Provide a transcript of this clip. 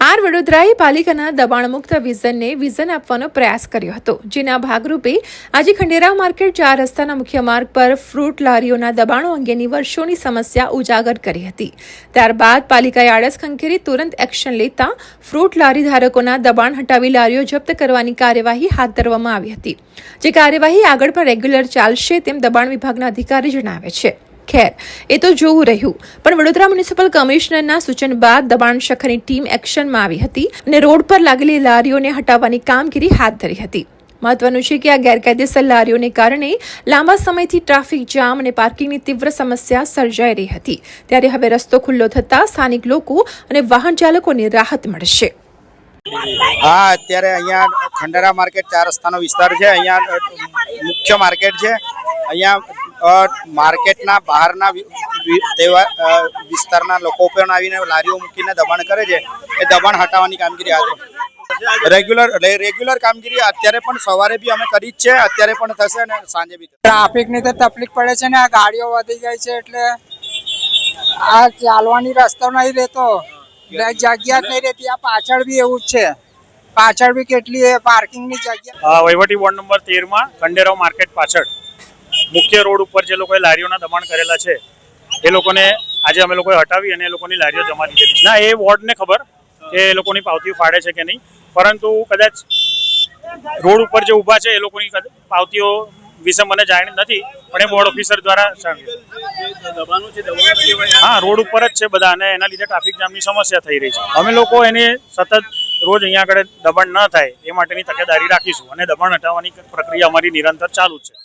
R વડોદરાએ પાલિકાના દબાણમુક્ત વિઝનને vision આપવાનો પ્રયાસ કર્યો હતો, જેના ભાગરૂપે આજે ખંડેરાવ માર્કેટ ચાર રસ્તાના મુખ્ય માર્ગ પર ફ્રૂટ લારીઓના દબાણો અંગેની વર્ષોની સમસ્યા ઉજાગર કરી હતી. ત્યારબાદ પાલિકાએ આળસ ખંખેરી તુરંત એક્શન લેતા ફ્રૂટ લારી ધારકોના દબાણ હટાવી લારીઓ જપ્ત કરવાની કાર્યવાહી હાથ ધરવામાં આવી હતી. જે કાર્યવાહી આગળ પણ રેગ્યુલર ચાલશે તેમ દબાણ વિભાગના અધિકારી જણાવે છે. ખેર. એ તો જોવું રહ્યું. પણ વડોદરા મ્યુનિસિપલ કમિશનરના સૂચન બાદ દબાણ શાખાની ટીમ એક્શનમાં આવી હતી અને રોડ પર લાગેલી લારીઓને હટાવવાની કામગીરી હાથ ધરી હતી. મહત્વનું છે કે આ ગેરકાયદેસર લારીઓને કારણે લાંબા સમયથી ટ્રાફિક જામ અને પાર્કિંગની તીવ્ર સમસ્યા સર્જાઈ રહી હતી. ત્યારે હવે રસ્તો ખુલ્લો થતાં સ્થાનિક લોકો અને વાહન ચાલકોને રાહત મળશે. હા, અત્યારે અહીંયા ખંડેરા માર્કેટ ચાર રસ્તાનો વિસ્તાર છે. અહીંયા મુખ્ય માર્કેટ છે. અહીંયા માર્કેટના બહારના તેવા વિસ્તારના લોકો પણ આવીને લારીઓ મૂકીને દબાણ કરે છે. એ દબાણ હટાવવાની કામગીરી આજે રેગ્યુલર રેગ્યુલર કામગીરી અત્યારે પણ સવારે બી અમે કરી જ છે અત્યારે પણ થશે અને સાંજે બી ટ્રાફિકની તો તકલીફ પડે છે ને આ ગાડીઓ વધી ગઈ છે એટલે આ ચાલવાની રસ્તો નહીં રહેતો. જગ્યા જ નહીં રહેતી આ પાછળ બી એવું જ છે. પાછળ બી કેટલી પાર્કિંગની જગ્યા. વહીવટી વોર્ડ નંબર તેરમાં ખંડેરાવ માર્કેટ પાછળ. મુખ્ય રોડ ઉપર જે લોકોએ લારીઓના દબાણ કરેલા છે, એ લોકોને આજે અમે લોકોએ હટાવી અને એ લોકોની લારીઓ જમા દીધેલી ના, એ વોર્ડને ખબર કે એ લોકોની પાવતીઓ ફાડે છે કે નહીં. પરંતુ કદાચ રોડ ઉપર જે ઊભા છે, એ લોકોની પાવતીઓ વિશે મને જાણ નથી, પણ એ બોર્ડ ઓફિસર દ્વારા. હા, રોડ ઉપર જ છે બધા અને એના લીધે ટ્રાફિક જામની સમસ્યા થઈ રહી છે. અમે લોકો એને સતત રોજ અહીંયા આગળ દબાણ ન થાય, એ માટેની તકેદારી રાખીશું અને દબાણ હટાવવાની પ્રક્રિયા અમારી નિરંતર ચાલુ છે.